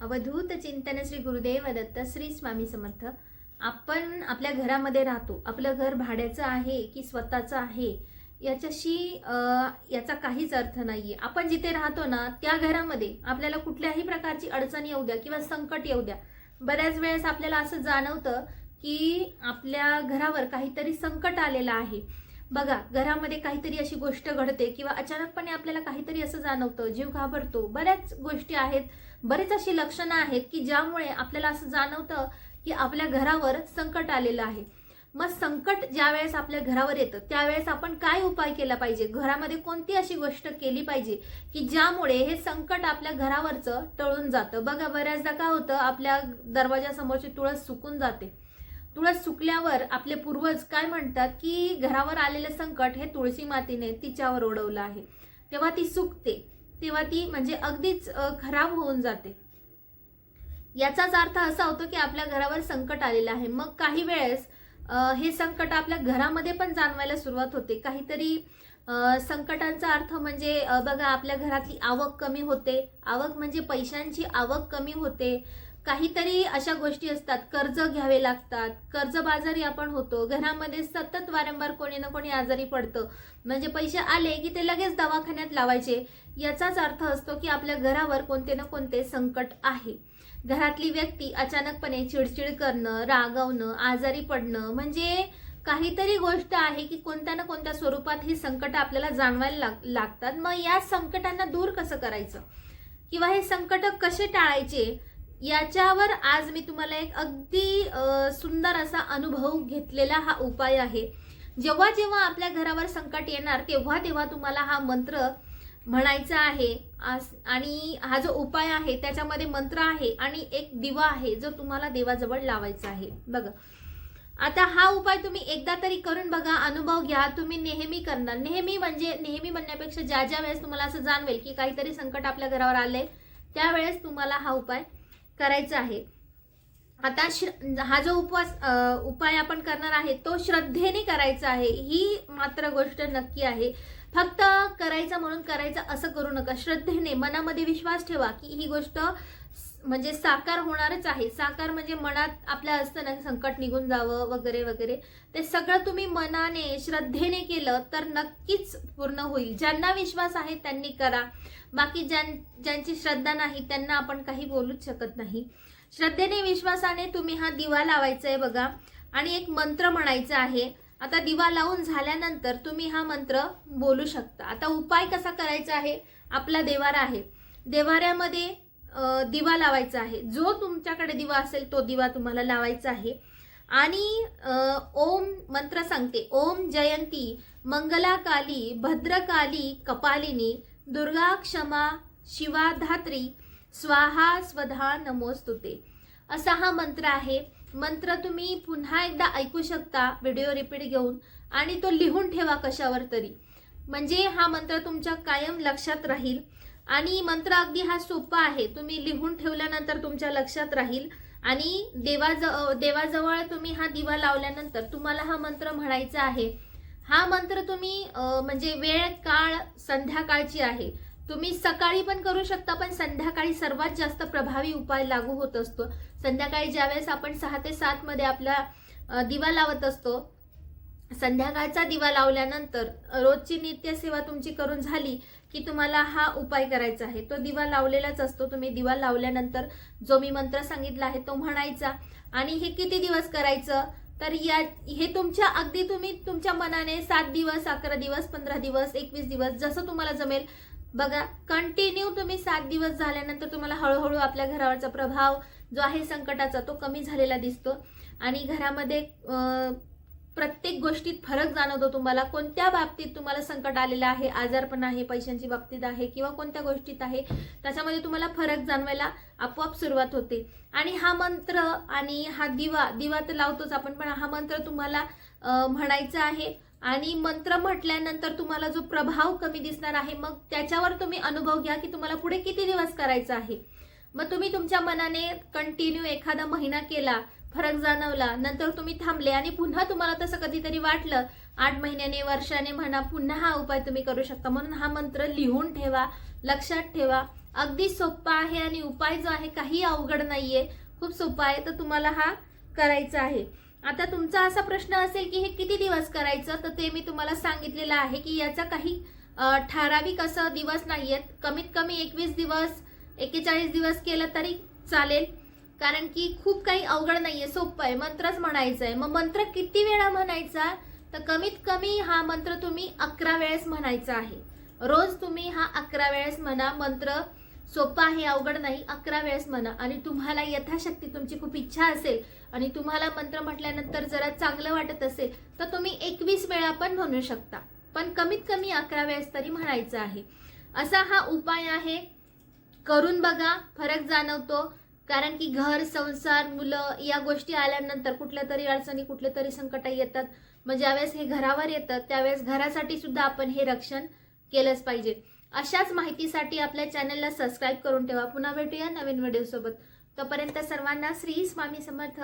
अवधूत चिंतन श्री गुरुदेव दत्त श्री स्वामी समर्थ. आपण आपल्या घरामध्ये राहतो. आपलं घर भाड्याचं आहे की स्वतःचं आहे? याच्याशी याचा काहीच अर्थ नाही आहे आपण जिथे राहतो ना त्या घरामध्ये आपल्याला कुठल्याही प्रकारची अडचण येऊ द्या किंवा संकट येऊ द्या. बऱ्याच वेळेस आपल्याला असं जाणवतं की आपल्या घरावर काहीतरी संकट आलेलं आहे. बघा घरामध्ये काहीतरी अशी गोष्ट घडते किंवा अचानकपणे आपल्याला काहीतरी असं जाणवतं जीव घाबरतो. बऱ्याच गोष्टी आहेत बरेच अशी लक्षणं आहेत की ज्यामुळे आपल्याला असं जाणवतं की आपल्या घरावर संकट आलेलं आहे. मग संकट ज्या वेळेस आपल्या घरावर येतं त्यावेळेस आपण काय उपाय केला पाहिजे? घरामध्ये कोणती अशी गोष्ट केली पाहिजे की ज्यामुळे हे संकट आपल्या घरावरचं टळून जातं? बघा बऱ्याचदा काय होतं आपल्या दरवाजासमोरची तुळस सुकून जाते. तुळस सुकल्यावर आपले पूर्वज काय म्हणतात की घरावर आलेलं संकट हे तुळशी मातीने तिच्यावर ओढवलं आहे. तेव्हा ती सुकते. तेव्हा ती म्हणजे अगदीच खराब होऊन जाते. याचाच अर्थ असा होतो की आपल्या घरावर संकट आलेलं आहे. मग काही वेळेस हे संकट आपल्या घरामध्ये पण जाणवायला सुरुवात होते. काहीतरी संकटांचा अर्थ म्हणजे बघा आपल्या घरातली आवक कमी होते. आवक म्हणजे पैशांची आवक कमी होते. काहीतरी अशा गोष्टी असतात. कर्ज घ्यावे लागतात. कर्जबाजारी आपण होतो. घरामध्ये सतत वारंवार कोणी ना कोणी आजारी पडतं. म्हणजे पैसे आले की ते लगेच दवाखान्यात लावायचे. याचाच अर्थ असतो की आपल्या घरावर कोणते ना कोणते संकट आहे. घरातली व्यक्ती अचानकपणे चिडचिड करणं रागवणं आजारी पडणं म्हणजे काहीतरी गोष्ट आहे की कोणत्या ना कोणत्या स्वरूपात ही संकट आपल्याला जाणवायला लाग- लागतात. मग या संकटांना दूर कसं करायचं? किंवा हे संकट कसे टाळायचे? याच्यावर आज मी तुम्हाला एक अगदी सुंदर असा अनुभव घेतलेला हा उपाय आहे. जेव्हा जेव्हा आपल्या घरावर संकट येणार तेव्हा तेव्हा तुम्हाला हा मंत्र म्हणायचा आहे. आस- आणि हा जो उपाय आहे त्याच्यामध्ये मंत्र आहे आणि एक दिवा आहे जो तुम्हाला देवाजवळ लावायचा आहे. बघा. आता हा उपाय तुम्ही एकदा तरी करून बघा अनुभव घ्या. तुम्ही नेहमी करणार. नेहमी म्हणजे नेहमी म्हणण्यापेक्षा ज्या ज्या वेळेस तुम्हाला असं जाणवेल की काहीतरी संकट आपल्या घरावर आले त्यावेळेस तुम्हाला हा उपाय करायचं आहे. आता श्र हा जो उपवास उपाय आपण करणार आहे तो श्रद्धेने करायचा आहे ही मात्र गोष्ट नक्की आहे. फक्त करायचं म्हणून करायचं असं करू नका. श्रद्धेने मनामध्ये विश्वास ठेवा की ही गोष्ट म्हणजे साकार होणारच आहे. साकार म्हणजे मनात आपल्या असतं ना संकट निघून जावं वगैरे वगैरे. ते सगळं तुम्ही मनाने श्रद्धेने केलं तर नक्कीच पूर्ण होईल. ज्यांना विश्वास आहे त्यांनी करा. बाकी ज्यां ज्यांची श्रद्धा नाही त्यांना आपण काही बोलूच शकत नाही. श्रद्धेने विश्वासाने तुम्ही हा दिवा लावायचा आहे बघा. आणि एक मंत्र म्हणायचा आहे. आता दिवा लावून झाल्यानंतर तुम्ही हा मंत्र बोलू शकता. आता उपाय कसा करायचा आहे? आपला देवारा आहे. देवाऱ्यामध्ये दिवा लावायचा आहे. जो तुमच्याकडे दिवा असेल तो दिवा तुम्हाला लावायचा आहे. आणि ओम मंत्र सांगते. ओम जयंती मंगलाकाली भद्रकाली कपालिनी दुर्गा क्षमा शिवा धात्री स्वाहा स्वधा नमोस्तुते. असा हा मंत्र आहे. मंत्र तुम्ही पुन्हा एकदा ऐकू शकता व्हिडिओ रिपीट घेऊन. आणि तो लिहून ठेवा कशावर तरी. म्हणजे हा मंत्र तुमच्या कायम लक्षात राहील. आणि मंत्र अगदी हा सोपा आहे. तुम्ही लिहून ठेवल्यानंतर तुमच्या लक्षात राहील. आणि देवाज देवाजवळ तुम्ही हा दिवा लावल्यानंतर तुम्हाला हा मंत्र म्हणायचा आहे. हा मंत्र तुम्ही म्हणजे वेळ काळ संध्याकाळची आहे. तुम्ही सकाळी पण करू शकता पण संध्याकाळी सर्वात जास्त प्रभावी उपाय लागू होत असतो. संध्याकाळी ज्यावेळेस आपण सहा ते सात मध्ये आपला दिवा लावत असतो संध्याकाळचा दिवा लावल्यानंतर रोजची नित्यसेवा तुमची करून झाली की तुम्हाला हा उपाय करायचा आहे. तो दिवा लावलेलाच असतो. तुम्ही दिवा लावल्यानंतर जो मी मंत्र सांगितला आहे तो म्हणायचा. आणि हे किती दिवस करायचं? तर या हे तुमच्या अगदी तुम्ही तुमच्या मनाने सात दिवस अकरा दिवस पंधरा दिवस एकवीस दिवस जसं तुम्हाला जमेल. बघा कंटिन्यू तुम्ही सात दिवस झाल्यानंतर तुम्हाला हळूहळू आपल्या घरावरचा प्रभाव जो आहे संकटाचा तो कमी झालेला दिसतो. आणि घरामध्ये प्रत्येक गोष्टीत फरक जाणवतो तुम्हाला. कोणत्या बाबतीत तुम्हाला संकट आलेलं आहे आजारपण आहे पैशांची बाबतीत आहे किंवा कोणत्या गोष्टीत आहे त्याच्यामध्ये तुम्हाला फरक जाणवायला आपोआप सुरुवात होते. आणि हा मंत्र आणि हा दिवा दिवा तर लावतोच आपण पण हा मंत्र तुम्हाला म्हणायचा आहे. आणि मंत्र म्हटल्यानंतर तुम्हाला जो प्रभाव कमी दिसणार आहे मग त्याच्यावर तुम्ही अनुभव घ्या की तुम्हाला पुढे किती दिवस करायचा आहे. मग तुम्ही तुमच्या मनाने कंटिन्यू एखादा महिना केला फरक जाणवला. नंतर तुम्ही थांबले आणि पुन्हा तुम्हाला तसं कधीतरी वाटलं आठ महिन्याने वर्षाने म्हणा पुन्हा हा उपाय तुम्ही करू शकता. म्हणून हा मंत्र लिहून ठेवा लक्षात ठेवा. अगदी सोपा आहे आणि उपाय जो आहे काही अवघड नाहीये. खूप सोपा आहे तर तुम्हाला हा करायचा आहे. आता तुमचा असा प्रश्न असेल की हे किती दिवस करायचं? तर ते मी तुम्हाला सांगितलेलं आहे की याचा काही ठराविक असं दिवस नाहीयेत. कमीत कमी एकवीस दिवस एकेचाळीस दिवस केलं तरी चालेल. कारण की खूप काही अवघड नाहीये. सोपं आहे. मंत्रच म्हणायचं आहे मग मंत्र किती वेळा म्हणायचा? तर कमीत कमी हा मंत्र तुम्ही अकरा वेळेस म्हणायचा आहे. रोज तुम्ही हा अकरा वेळेस म्हणा. मंत्र सोपा आहे अवघड नाही. अकरा वेळेस म्हणा. आणि तुम्हाला यथाशक्ती तुमची खूप इच्छा असेल आणि तुम्हाला मंत्र म्हटल्यानंतर जरा चांगलं वाटत असेल तर तुम्ही एकवीस वेळा पण म्हणू शकता. पण कमीत कमी अकरा वेळेस तरी म्हणायचं आहे. असा हा उपाय आहे. करून बघा. फरक जाणवतो. कारण की घर संसार मुलं या गोष्टी आल्यानंतर कुठल्या तरी अडचणी कुठल्या तरी संकट येतात. मग ज्यावेळेस हे घरावर येतं त्यावेळेस घरासाठी सुद्धा आपण हे रक्षण केलंच पाहिजे. अशाच माहितीसाठी आपल्या चॅनलला सबस्क्राईब करून ठेवा. पुन्हा भेटूया नवीन व्हिडिओसोबत. तोपर्यंत सर्वांना श्री स्वामी समर्थ.